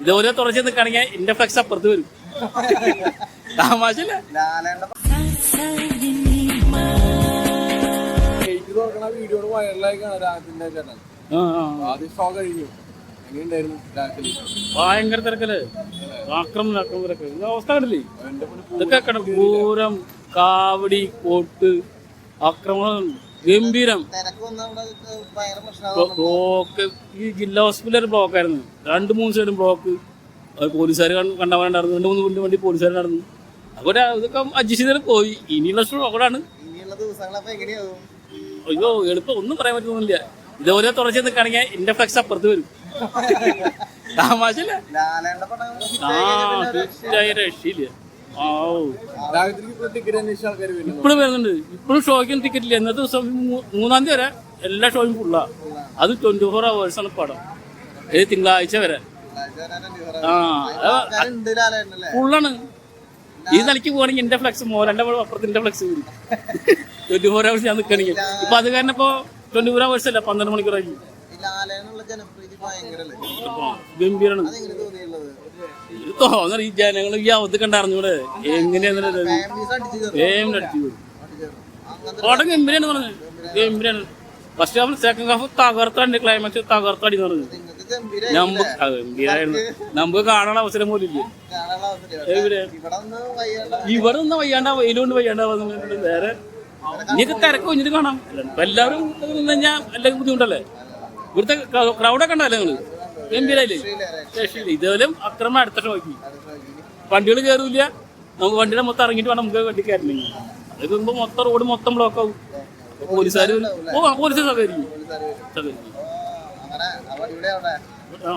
ഇതുപോലെ തുറച്ചു നിൽക്കുകയാണെങ്കിൽ എന്റെ ഫ്ലെക്സ് അപ്പുറത്ത് വരും. തമാശല്ല വീഡിയോ വൈറലായി ചേട്ടൻ ആദ്യം ഷോ കഴിഞ്ഞു. ഭയങ്കര തിരക്കല്ലേ? ആക്രമണം ആക്രമണ തിരക്ക്. അവസ്ഥ കണ്ടില്ലേ? ഇതൊക്കെ കണ്ട? പൂരം കാവടി കോട്ട് ആക്രമണം ഗംഭീരം. ബ്ലോക്ക് ഈ ജില്ലാ ഹോസ്പിറ്റലിൽ ബ്ലോക്ക് ആയിരുന്നു രണ്ട് മൂന്ന് സൈഡും ബ്ലോക്ക്. പോലീസുകാർ കണ്ടാവാനുണ്ടായിരുന്നു രണ്ട് മൂന്ന് വണ്ടി വേണ്ടി പോലീസുകാർ നടന്നു. അതുപോലെ ഇതൊക്കെ അഡ്ജസ്റ്റ് ചെയ്തിട്ട് പോയി. ഇനിയുള്ള എങ്ങനെയാവും? അയ്യോ എളുപ്പം ഒന്നും പറയാൻ പറ്റുന്നില്ല ഇതുപോലെ തുടച്ചു നിൽക്കുകയാണെങ്കിൽ എന്റെ ഫ്ലെക്സ് അപ്പുറത്ത് വരും. താമാശല്ല ആ തീർച്ചയായും രക്ഷയില്ല. ഇപ്പോഴും വരുന്നുണ്ട്. ഇപ്പോഴും ഷോയ്ക്കും ടിക്കറ്റ് ഇല്ല. ഇന്നത്തെ ദിവസം മൂന്നാം തീയതി വരെ എല്ലാ ഷോയും ഫുള്ളാ അത് ട്വന്റി ഫോർ അവേഴ്സ് ആണ് പടം. ഏത് തിങ്കളാഴ്ച വരെ. ആ ഫുള്ളാണ് ഈ നിലയ്ക്ക് പോകണമെങ്കിൽ എന്റെ ഫ്ലക്സ് മോരന്റെ അപ്പുറത്തിന്റെ ഫ്ലക്സ് വരും. ട്വന്റി ഫോർ അവേഴ്സ് ഞാൻ നിൽക്കണെങ്കിൽ ഇപ്പൊ അത് കാരണം ഇപ്പൊ ട്വന്റി ഫോർ അവേഴ്സ് അല്ല പന്ത്രണ്ട് മണിക്കൂറായി. ഗംഭീരാണ്. അതെങ്ങനെ എന്നാൽ ഈ ജനങ്ങൾ ഈ അവധി കണ്ടറിഞ്ഞൂടെ എങ്ങനെയാന്ന് കയറും ഗംഭീരാണ് പറഞ്ഞത്. ഗംഭീരാണ് ഫസ്റ്റ് ഹാഫ് സെക്കൻഡ് ഹാഫ് തകർത്തണ്ട് ക്ലൈമാക്സ് തകർത്തടി ഗംഭീര നമുക്ക് ഗംഭീരായിരുന്നു പോലും കാണാനുള്ള അവസരം എവിടെ? ഇവിടെ ഇവിടെ നിന്ന് വയ്യാണ്ട വെയിലുകൊണ്ട് വയ്യാണ്ട വന്നിട്ടുണ്ട് വേറെ ഇനിയൊക്കെ തിരക്ക് കഴിഞ്ഞിട്ട് കാണാം. എല്ലാവരും എല്ലാവർക്കും ബുദ്ധിമുട്ടല്ലേ? ഇവിടുത്തെ ക്രൗഡൊക്കെ ഉണ്ടല്ലേ നിങ്ങൾ? ഗംഭീരായില്ലേ രക്ഷയില്ല ഇതുപോലെ അക്രമം അടുത്ത ഷോയ്ക്ക്. വണ്ടികൾ കയറൂല നമുക്ക് വണ്ടിയുടെ മൊത്തം ഇറങ്ങിയിട്ട് വേണം നമുക്ക് വണ്ടി കയറണമെങ്കിൽ അത് കഴിയുമ്പോൾ മൊത്തം റോഡ് മൊത്തം ബ്ലോക്ക് ആവും. പോലീസുകാർ ഓ പോലീസ് സഹകരിക്കും. സഹകരിക്കും. ആ.